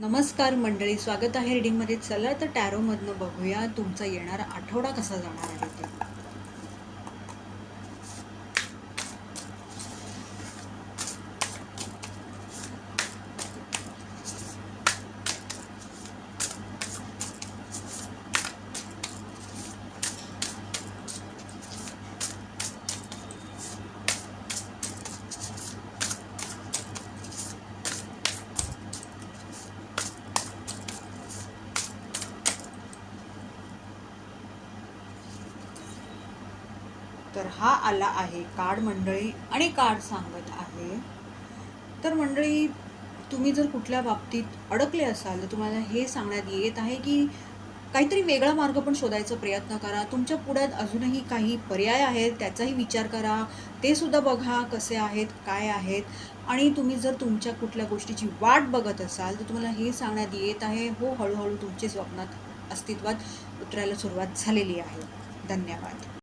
नमस्कार मंडळी स्वागत आहे रिडिंगमध्ये चला तर टॅरोमधनं बघूया. तुमचा येणारा आठवडा कसा जाणार आहे ते. तर हा आला आहे कार्ड मंडळी आणि कार्ड सांगत आहे. तर मंडळी तुम्ही जर कुठल्या बाबतीत अडकले असाल तर तुम्हाला हे सांगण्यात येत आहे की काहीतरी वेगळा मार्ग पण शोधायचा प्रयत्न करा. तुमच्या पुढ्यात अजूनही काही पर्याय आहेत त्याचाही विचार करा. ते सुद्धा बघा कसे आहेत काय आहेत. आणि तुम्ही जर तुमच्या कुठल्या गोष्टीची वाट बघत असाल तर तुम्हाला हे सांगण्यात येत आहे हो हळूहळू तुमचे स्वप्नात अस्तित्वात उतरायला सुरुवात झालेली आहे. धन्यवाद.